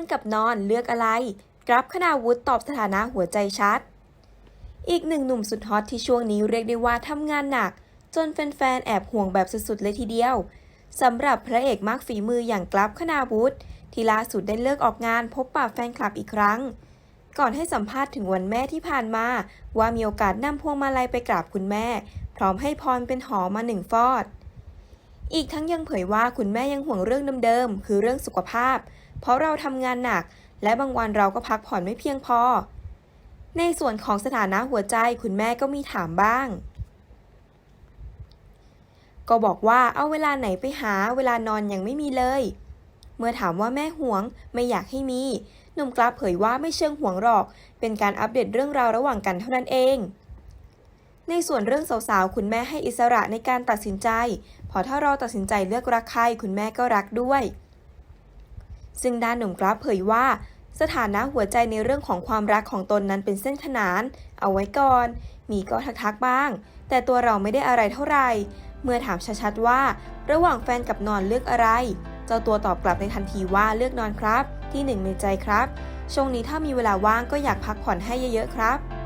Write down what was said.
นกับนอนเลือกอะไรกรับคณาวุฒิตอบสถานะหัวใจชัด อีกหนึ่งหนุ่มสุดฮอตที่ช่วงนี้เรียกได้ว่าทำงานหนัก จนแฟนๆ แอบห่วงแบบสุดๆ เลยทีเดียว สำหรับพระเอกมากฝีมืออย่างกรับคณาวุฒิที่ล่าสุดได้เลิกออกงานพบปะแฟนคลับอีกครั้ง ก่อนให้สัมภาษณ์ถึงวันแม่ที่ผ่านมา ว่ามีโอกาสนำพวงมาลัยไปกราบคุณแม่ พร้อมให้พรเป็นหอมาหนึ่งฟอด อีกทั้งยังเผยว่าคุณแม่ยังห่วงเรื่องเดิมๆ คือเรื่องสุขภาพ เพราะเราทำงานหนัก และบางวันเราก็พักผ่อนไม่เพียงพอ ในส่วนของสถานะหัวใจคุณแม่ก็มีถามบ้าง ก็บอกว่าเอาเวลาไหนไปหาเวลานอนยังไม่มีเลย เมื่อถามว่าแม่ห่วงไม่อยากให้มี หนุ่มกราเผยว่าไม่เชิงห่วงหรอก เป็นการอัปเดตเรื่องราวระหว่างกันเท่านั้นเอง ในส่วนเรื่องสาวๆ คุณแม่ให้อิสระในการตัดสินใจเพราะถ้าเราตัดสินใจเลือกรักใครคุณแม่ก็รักด้วย ซึ่งด้านหนุ่มกราฟเผยว่า สถานะหัวใจในเรื่องของความรักของตนนั้นเป็นเส้นขนาน เอาไว้ก่อน มีก็ทักๆบ้าง แต่ตัวเราไม่ได้อะไรเท่าไหร่ เมื่อถามชัดๆว่า ระหว่างแฟนกับนอนเลือกอะไร เจ้าตัวตอบกลับในทันทีว่าเลือกนอนครับ ที่หนึ่งในใจครับ ช่วงนี้ถ้ามีเวลาว่างก็อยากพักผ่อนให้เยอะๆครับ